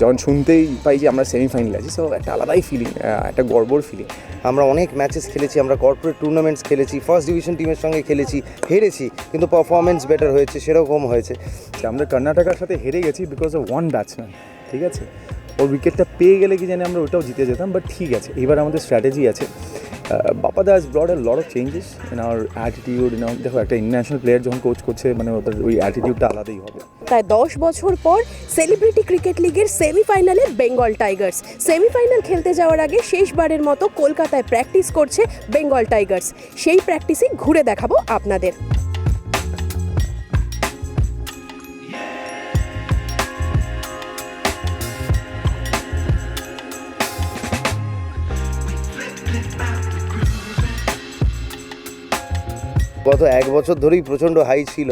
যখন শুনতেই পাই যে আমরা সেমিফাইনাল আছি সো একটা আলাদাই ফিলিং একটা গর্বর ফিলিং আমরা অনেক ম্যাচেস খেলেছি আমরা কর্পোরেট টুর্নামেন্টস খেলেছি ফার্স্ট ডিভিশন টিমের সঙ্গে খেলেছি হেরেছি কিন্তু পারফরমেন্স বেটার হয়েছে সেরকম হয়েছে। আমরা কর্ণাটকার সাথে হেরে গেছি বিকজ অফ ওয়ান ব্যাটসম্যান ঠিক আছে? ওর উইকেটটা পেয়ে গেলে কি জানি আমরা ওটাও জিতে যেতাম বাট ঠিক আছে এবার আমাদের স্ট্র্যাটেজি আছে। Bappa Das brought a lot of changes in our attitude in দেখো, একটা ইন্টারন্যাশনাল প্লেয়ার যখন কোচ করছে মানে ওদের ওই অ্যাটিটিউডটা আলাদাই হবে। প্রায় দশ বছর পর সেলিব্রিটি ক্রিকেট লিগের সেমিফাইনালে বেঙ্গল টাইগার্স সেমিফাইনাল খেলতে যাওয়ার আগে শেষবারের মতো কলকাতায় প্র্যাকটিস করছে বেঙ্গল টাইগার্স সেই প্র্যাকটিসই ঘুরে দেখাবো আপনাদের। গত এক বছর ধরেই প্রচণ্ড হাই ছিল।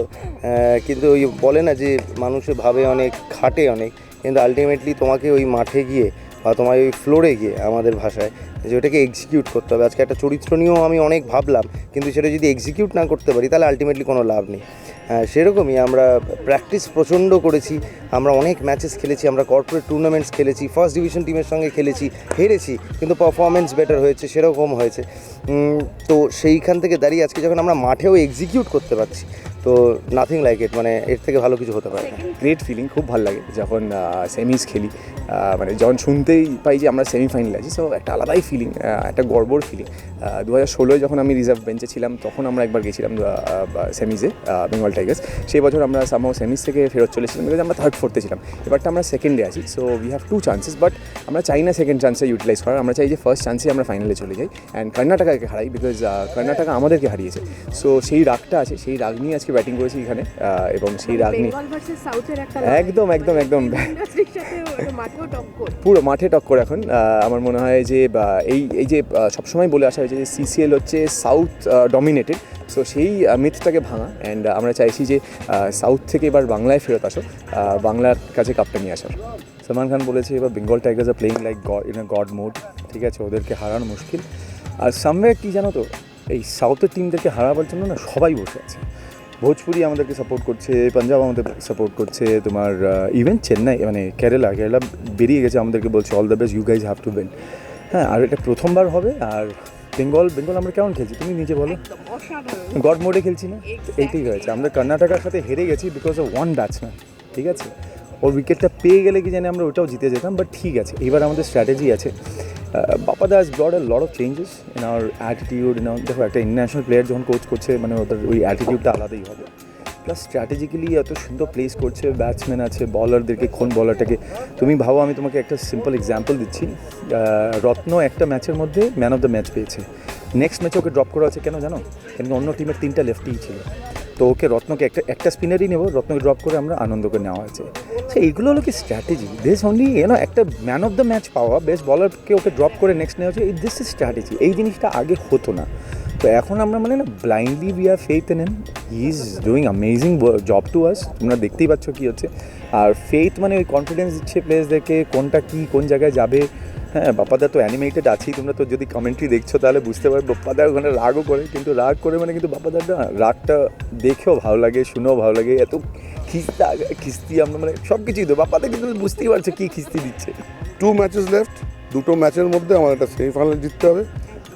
কিন্তু ওই বলে না যে মানুষে ভাবে অনেক, খাটে অনেক, কিন্তু আলটিমেটলি তোমাকে ওই মাঠে গিয়ে বা তোমার ওই ফ্লোরে গিয়ে আমাদের ভাষায় যে ওটাকে এক্সিকিউট করতে হবে। আজকে একটা চরিত্র নিয়েও আমি অনেক ভাবলাম, কিন্তু সেটা যদি এক্সিকিউট না করতে পারি, তাহলে আলটিমেটলি কোনো লাভ নেই। সেরকমই আমরা প্র্যাকটিস প্রচণ্ড করেছি, আমরা অনেক ম্যাচেস খেলেছি, আমরা কর্পোরেট টুর্নামেন্টস খেলেছি ফার্স্ট ডিভিশন টিমের সঙ্গে খেলেছি, হেরেছি, কিন্তু পারফরমেন্স বেটার হয়েছে, সেরকম হয়েছে। তো সেইখান থেকে দাঁড়িয়ে আজকে যখন আমরা মাঠেও এক্সিকিউট করতে পারছি তো নাথিং লাইক ইট মানে এর থেকে ভালো কিছু হতে পারে গ্রেট ফিলিং খুব ভালো লাগে যখন সেমিস খেলি। মানে যখন শুনতেই পাই যে আমরা সেমিফাইনালে আছি সো একটা আলাদাই ফিলিং একটা গর্বর ফিলিং দু হাজার ষোলোয় যখন আমি রিজার্ভ বেঞ্চে ছিলাম, তখন আমরা একবার গেছিলাম সেমিজে বেঙ্গল টাইগার্স সেই বছর আমরা সামহাও সেমিস থেকে ফেরত চলেছিলাম বিকজ আমরা থার্ড ফোর্থে ছিলাম। এবারটা আমরা সেকেন্ডে আছি so we have two chances but আমরা চাই না সেকেন্ড চান্সে ইউটিলাইজ করার। আমরা চাই যে ফার্স্ট চান্সে আমরা ফাইনালে চলে যাই। অ্যান্ড কর্ণাটকাকে হারাই বিকজ কর্ণাটকা আমাদেরকে হারিয়েছে। সো সেই রাগটা আছে, সেই রাগ নিয়ে আজকে ব্যাটিং করেছি এখানে এবং সেই রাগ নিয়ে একদম একদম। একদম পুরো মাঠে টক্কর এখন আমার মনে হয় যে এই এই যে সবসময় বলে আসা হয়েছে যে সিসিএল হচ্ছে সাউথ ডমিনেটেড সো সেই মিথটাকে ভাঙা অ্যান্ড আমরা চাইছি যে সাউথ থেকে এবার বাংলায় ফেরত আসো বাংলার কাছে কাপটা নিয়ে আসার। সলমান খান বলেছে এবার Bengal Tigers are playing like god in god mode ঠিক আছে ওদেরকে হারানো মুশকিল। আর সামনে কী জানো তো এই সাউথের টিমদেরকে হারাবার জন্য না সবাই বসে আছে। ভোজপুরি আমাদেরকে সাপোর্ট করছে পাঞ্জাব আমাদের সাপোর্ট করছে তোমার ইভেন চেন্নাই মানে কেরালা কেরালা বেরিয়ে গেছে আমাদেরকে বলছে all the best you guys have to win হ্যাঁ আর এটা প্রথমবার হবে আর বেঙ্গল বেঙ্গল আমরা কেমন খেলছি? তুমি নিজে বলো। গড মোডে খেলছি না? এইটাই হয়েছে। আমরা কর্ণাটকার সাথে হেরে গেছি বিকজ অফ ওয়ান ব্যাটসম্যান ঠিক আছে? ওর উইকেটটা পেয়ে গেলে কি জানি আমরা ওটাও জিতে যেতাম বাট ঠিক আছে এবার আমাদের স্ট্র্যাটেজি আছে। Bappa Das brought a lot of changes in our attitude in দেখো, একটা ইন্টারন্যাশনাল প্লেয়ার যখন কোচ করছে মানে ওদের ওই অ্যাটিটিউডটা আলাদাই হবে। প্লাস স্ট্র্যাটেজিক্যালি এত সুন্দর প্লেস করছে ব্যাটসম্যান আছে বলারদেরকে কোন বলারটাকে তুমি ভাবো, আমি তোমাকে একটা সিম্পল এক্সাম্পল দিচ্ছি। রত্ন একটা ম্যাচের মধ্যে ম্যান অফ দ্য ম্যাচ পেয়েছে। নেক্সট ম্যাচে ওকে ড্রপ করা আছে কেন জানো? কেন অন্য টিমের তিনটা লেফটিই ছিল। তো ওকে রত্নকে একটা একটা স্পিনারই নেব, রত্নকে ড্রপ করে আমরা আনন্দকে নেওয়া হয়েছে। সো এইগুলো হলো কি strategy this only you know একটা ম্যান অফ দ্য ম্যাচ পাওয়া বেস্ট বলারকে ওকে ড্রপ করে নেক্সট নেওয়া হচ্ছে দিস ইজ স্ট্র্যাটেজি এই জিনিসটা আগে হতো না। তো এখন আমরা মানে না blindly we are faith in he is doing amazing job to us তোমরা দেখতেই পাচ্ছ কী হচ্ছে। আর ফেথ মানে ওই কনফিডেন্স দিচ্ছে প্লেয়ার্সদেরকে কোনটা কী, কোন জায়গায় যাবে হ্যাঁ বাপ্পাদা তো অ্যানিমেটেড আছেই তোমরা তো যদি কমেন্ট্রি দেখছ তাহলে বুঝতে পারবে, বাপ্পাদা ওখানে রাগও করে, কিন্তু রাগ করে মানে কিন্তু বাপ্পাদার না রাগটা দেখেও ভালো লাগে, শুনেও ভালো লাগে, এত খিস্তা, খিস্তি আমরা মানে সব কিছুই তো, বাপ্পাদা কিন্তু বুঝতেই পারছে কী খিস্তি দিচ্ছে। টু ম্যাচেস লেফট দুটো ম্যাচের মধ্যে আমার একটা সেমিফাইনাল জিততে হবে,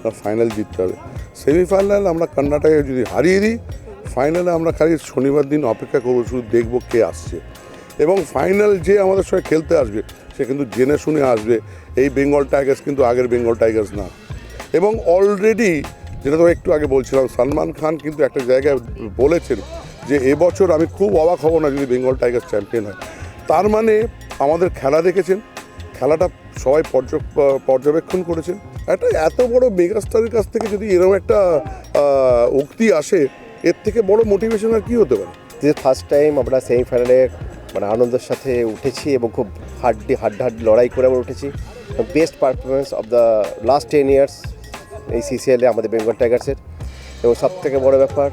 আর ফাইনাল জিততে হবে। সেমিফাইনাল আমরা কর্ণাটকে যদি হারিয়ে দিই ফাইনালে আমরা খালি শনিবার দিন অপেক্ষা করব, শুধু দেখব কে আসছে। এবং ফাইনাল যে আমাদের সঙ্গে খেলতে আসবে সে কিন্তু জেনে শুনে আসবে, এই বেঙ্গল টাইগার্স কিন্তু আগের বেঙ্গল টাইগার্স না। এবং অলরেডি যেটা তো একটু আগে বলছিলাম, সালমান খান কিন্তু একটা জায়গায় বলেছেন যে এবছর আমি খুব অবাক হব না যদি বেঙ্গল টাইগার্স চ্যাম্পিয়ন হয়। তার মানে আমাদের খেলা দেখেছেন, খেলাটা সবাই পর্য- পর্যবেক্ষণ করেছেন। একটা এত বড় মেগাস্টারের কাছ থেকে যদি এরকম একটা উক্তি আসে, এর থেকে বড় মোটিভেশন আর কী হতে পারে? যে ফার্স্ট টাইম আমরা সেমিফাইনালে মানে আনন্দের সাথে উঠেছি এবং খুব হাড্ডি হাড্ডা হাড্ডাহাড্ডি লড়াই করে আমরা উঠেছি। Best performance of the last ten years এই সিসিএলে আমাদের বেঙ্গল টাইগার্সের এবং সব থেকে বড় ব্যাপার,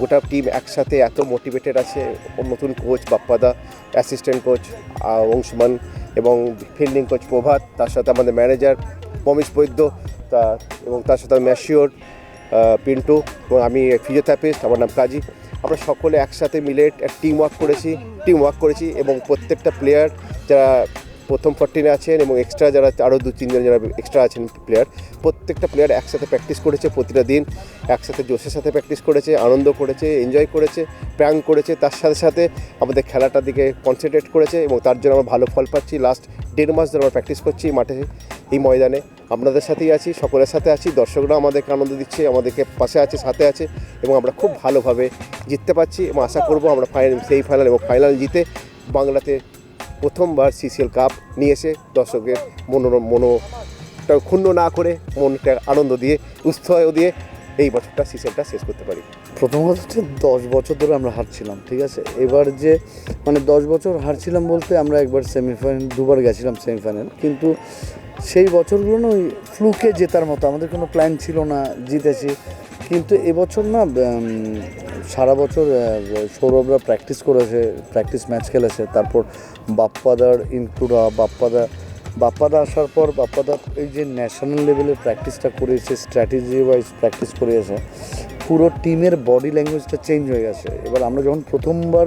গোটা টিম একসাথে এত মোটিভেটেড আছে নতুন কোচ বাপ্পাদা অ্যাসিস্ট্যান্ট কোচ অংশমান এবং ফিল্ডিং কোচ প্রভাত, তার সাথে আমাদের ম্যানেজার পমিশ বৈদ্য, তা, এবং তার সাথে ম্যাশিওর পিন্টু এবং আমি ফিজিওথেরাপিস্ট আমার নাম কাজী। আমরা সকলে একসাথে মিলে টিম ওয়ার্ক করেছি। টিম ওয়ার্ক করেছি এবং প্রত্যেকটা প্লেয়ার যারা প্রথম ফোরটিনে আছেন এবং এক্সট্রা যারা আরও দু তিনজন যারা এক্সট্রা আছেন প্লেয়ার প্রত্যেকটা প্লেয়ার একসাথে প্র্যাকটিস করেছে প্রতিটা দিন, একসাথে জোশের সাথে প্র্যাকটিস করেছে, আনন্দ করেছে এনজয় করেছে প্র্যাঙ্ক করেছে, তার সাথে সাথে আমাদের খেলাটার দিকে কনসেন্ট্রেট করেছে এবং তার জন্য আমরা ভালো ফল পাচ্ছি। লাস্ট দেড় মাস ধরে আমরা প্র্যাকটিস করছি, মাঠে এই ময়দানে। আপনাদের সাথেই আছি, সকলের সাথে আছি দর্শকরা আমাদেরকে আনন্দ দিচ্ছে, আমাদেরকে পাশে আছে, সাথে আছে, এবং আমরা খুব ভালোভাবে জিততে পারছি এবং আশা করব আমরা ফাইনাল সেই ফাইনাল এবং ফাইনাল জিতে বাংলাতে প্রথমবার সিসিএল কাপ নিয়ে এসে দর্শকের মনোরম, মনোটা ক্ষুণ্ণ না করে, মনটা আনন্দ দিয়ে, উৎসাহ দিয়ে এই বছরটা সিসিএলটা শেষ করতে পারি। প্রথম কথা হচ্ছে দশ বছর ধরে আমরা হারছিলাম, ঠিক আছে? এবার যে মানে দশ বছর হারছিলাম বলতে আমরা একবার সেমিফাইনাল দুবার গেছিলাম সেমিফাইনাল কিন্তু সেই বছরগুলো না ওই ফ্লুকে জেতার মতো, আমাদের কোনো প্ল্যান ছিল না জিতেছি। কিন্তু এবছর না সারা বছর সৌরভরা প্র্যাকটিস করেছে প্র্যাকটিস ম্যাচ খেলেছে, তারপর বাপ্পাদার ইনক্লুড বাপ্পাদা বাপ্পাদা আসার পর বাপ্পাদা এই যে ন্যাশনাল লেভেলের প্র্যাকটিসটা করেছে স্ট্র্যাটেজি ওয়াইজ প্র্যাকটিস করিয়েছে, পুরো টিমের বডি ল্যাঙ্গুয়েজটা চেঞ্জ হয়ে গেছে। এবার আমরা যখন প্রথমবার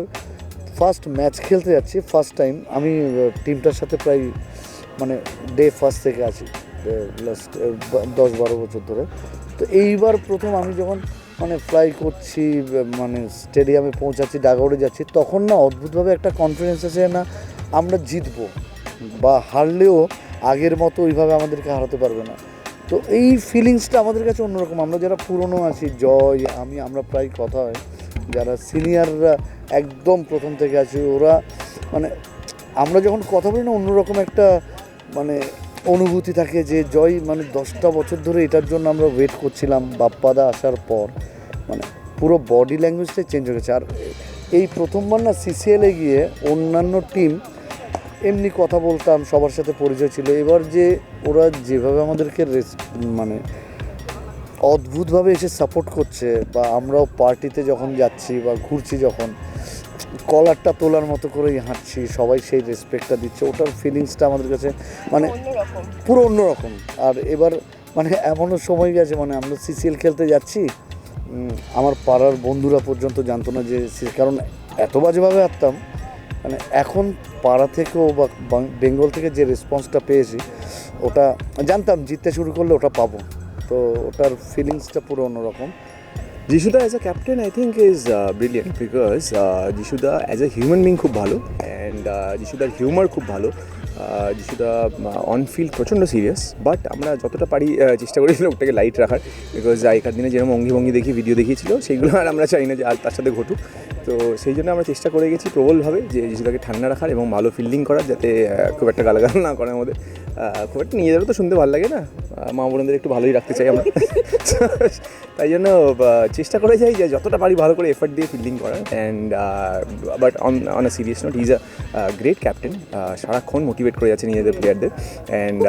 ফার্স্ট ম্যাচ খেলতে যাচ্ছি ফার্স্ট টাইম আমি টিমটার সাথে প্রায় মানে ডে ফার্স্ট থেকে আছি লাস্ট দশ বারো বছর ধরে। তো এইবার প্রথম আমি যখন মানে ফ্লাই করছি মানে স্টেডিয়ামে পৌঁছাচ্ছি ডাগাউড়ে যাচ্ছি, তখন না অদ্ভুতভাবে একটা কনফিডেন্স আছে না, আমরা জিতবো। বা হারলেও আগের মতো ওইভাবে আমাদেরকে হারাতে পারবে না। তো এই ফিলিংসটা আমাদের কাছে অন্যরকম। আমরা যারা পুরনো আছি, জয়, আমি, আমরা প্রায় কথা হয়, যারা সিনিয়ররা একদম প্রথম থেকে আছি, ওরা মানে আমরা যখন কথা বলি না, অন্যরকম একটা মানে অনুভূতি থাকে যে জয় মানে দশটা বছর ধরে এটার জন্য আমরা ওয়েট করছিলাম। বাপ্পাদা আসার পর মানে পুরো বডি ল্যাঙ্গুয়েজটাই চেঞ্জ হয়ে গেছে। আর এই প্রথমবার না সিসিএলে গিয়ে অন্যান্য টিম এমনি কথা বলতাম সবার সাথে পরিচয় ছিল। এবার যে ওরা যেভাবে আমাদেরকে রেস- মানে অদ্ভুতভাবে এসে সাপোর্ট করছে বা আমরাও পার্টিতে যখন যাচ্ছি বা ঘুরছি যখন কলারটা তোলার মতো করেই হাঁটছি সবাই সেই রেসপেক্টটা দিচ্ছে। ওটার ফিলিংসটা আমাদের কাছে মানে পুরো অন্যরকম। আর এবার মানে এমনও সময় গেছে মানে আমরা সিসিএল খেলতে যাচ্ছি আমার পাড়ার বন্ধুরা পর্যন্ত জানতো না যে কারণ এত বাজেভাবে হারতাম মানে এখন পাড়া থেকেও বা বেঙ্গল থেকে যে রেসপন্সটা পেয়েছি, ওটা জানতাম জিততে শুরু করলে ওটা পাবো। তো ওটার ফিলিংসটা পুরো অন্যরকম। যিশুদা as a captain I think is brilliant because যিশুদা as a human being খুব ভালো অ্যান্ড যিশুদার হিউমার খুব ভালো। যিশুদা অন ফিল্ড প্রচণ্ড সিরিয়াস বাট আমরা যতটা পারি চেষ্টা করেছিলাম ওটাকে লাইট রাখার বিকজ আগেকার দিনে যেরকম অঙ্গি ভঙ্গি দেখি ভিডিও দেখিয়েছিল সেইগুলো আর আমরা চাই না যে আর তার সাথে ঘটুক। তো সেই জন্য আমরা চেষ্টা করে গেছি প্রবলভাবে যে যিশুদাকে ঠান্ডা রাখার এবং ভালো ফিল্ডিং করার যাতে খুব একটা গালাগাল না করে আমাদের খুব একটা নিজেদেরও তো শুনতে ভালো লাগে না। মা বোনদের একটু ভালোই রাখতে চাই আমরা। তাই জন্য চেষ্টা করে যাই যে যতটা পারি ভালো করে এফার্ট দিয়ে ফিল্ডিং করার। And but on on a serious note is a great captain সারাক্ষণ মোটিভেট করে যাচ্ছে নিজেদের প্লেয়ারদের অ্যান্ড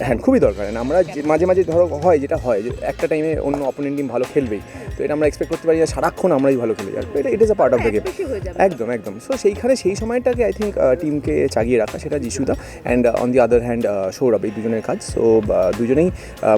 হ্যাঁ খুবই দরকার। আমরা যে- মাঝে মাঝে ধরো হয় যেটা হয় যে একটা টাইমে অন্য অপোনেন্ট টিম ভালো খেলবেই। তো এটা আমরা এক্সপেক্ট করতে পারি যে সারাক্ষণ আমরাই ভালো খেলে যাই এটা it is a part of the game একদম একদম। সো সেইখানে সেই সময়টাকে আই থিঙ্ক টিমকে চাগিয়ে রাখা সেটা যিশুদা and on the other hand Sourav এই দুজনের কাজ। সো দুজনেই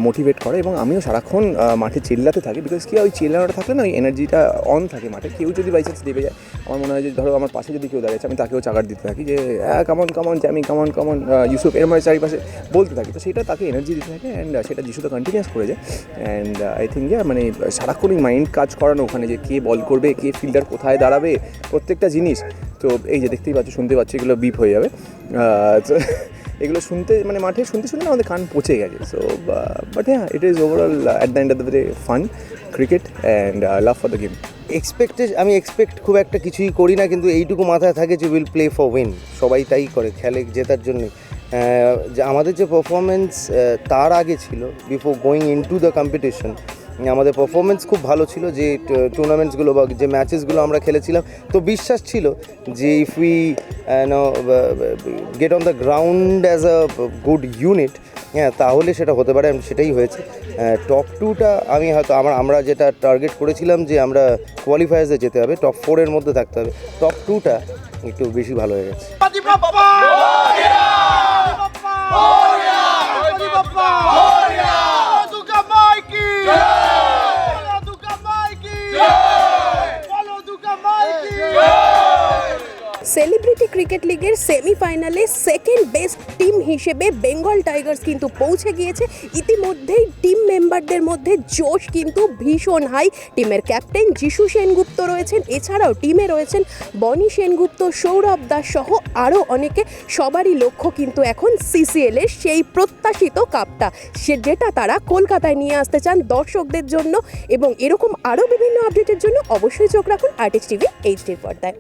মোটিভেট করে এবং আমিও সারাক্ষণ মাঠে চেল্লাতে থাকি। বিকজ কি ওই চেল্লানোটা থাকলে না ওই এনার্জিটা অন থাকে মাঠে। কেউ যদি বাই চান্স দেবে যায় আমার মনে হয় যে ধরো আমার পাশে যদি কেউ দাঁড়িয়েছে আমি তাকেও চাগার দিতে থাকি যে হ্যাঁ come on come on Jamie come on come on Yusuf এরম চারিপাশে বলতে থাকি। তো সেটা তাকে এনার্জি দিতে থাকে অ্যান্ড সেটা যিশুদা কন্টিনিউস করে যায়। অ্যান্ড আই থিঙ্ক মানে সারাক্ষণ ওই মাইন্ড কাজ করানো ওখানে যে কে বল করবে কে ফিল্ডার কোথায় দাঁড়াবে প্রত্যেকটা জিনিস। তো এই যে দেখতেই পাচ্ছ, শুনতে পাচ্ছি, এগুলো বিপ হয়ে যাবে। এগুলো শুনতে মানে মাঠে শুনতে শুনতে আমাদের কান পচে গেছে। সো বাট হ্যাঁ it is overall at the end of the day fun cricket and love for the game এক্সপেক্টে আমি এক্সপেক্ট খুব একটা কিছুই করি না, কিন্তু এইটুকু মাথায় থাকে যে উইল প্লে ফর উইন সবাই তাই করে, খেলে জেতার জন্যই যে আমাদের যে পারফরমেন্স তার আগে ছিল before going into the competition আমাদের পারফরমেন্স খুব ভালো ছিল, যে টুর্নামেন্টসগুলো বা যে ম্যাচেসগুলো আমরা খেলেছিলাম। তো বিশ্বাস ছিল যে if we get on the ground as a good unit হ্যাঁ তাহলে সেটা হতে পারে সেটাই হয়েছে। টপ টুটা আমি হয়তো, আমার, আমরা যেটা টার্গেট করেছিলাম যে, আমরা কোয়ালিফায়ার্সে যেতে হবে টপ ফোরের মধ্যে থাকতে হবে। টপ টুটা একটু বেশি ভালো হয়ে গেছে। সেলিব্রিটি ক্রিকেট লিগের সেমিফাইনালে সেকেন্ড বেস্ট টিম হিসেবে বেঙ্গল টাইগার্স কিন্তু পৌঁছে গিয়েছে। ইতিমধ্যেই টিম মেম্বারদের মধ্যে জোশ কিন্তু ভীষণ হাই। টিমের ক্যাপ্টেন যিশু সেনগুপ্ত রয়েছেন, এছাড়াও টিমে রয়েছেন বনি সেনগুপ্ত, সৌরভ দাস সহ আরও অনেকে। সবারই লক্ষ্য কিন্তু এখন সিসিএল এর সেই প্রত্যাশিত কাপটা। সে যেটা তারা কলকাতায় নিয়ে আসতে চান দর্শকদের জন্য এবং এরকম আরও বিভিন্ন আপডেটের জন্য অবশ্যই চোখ রাখুন আর্টিস্ট টিভি এইচডির পর্দায়।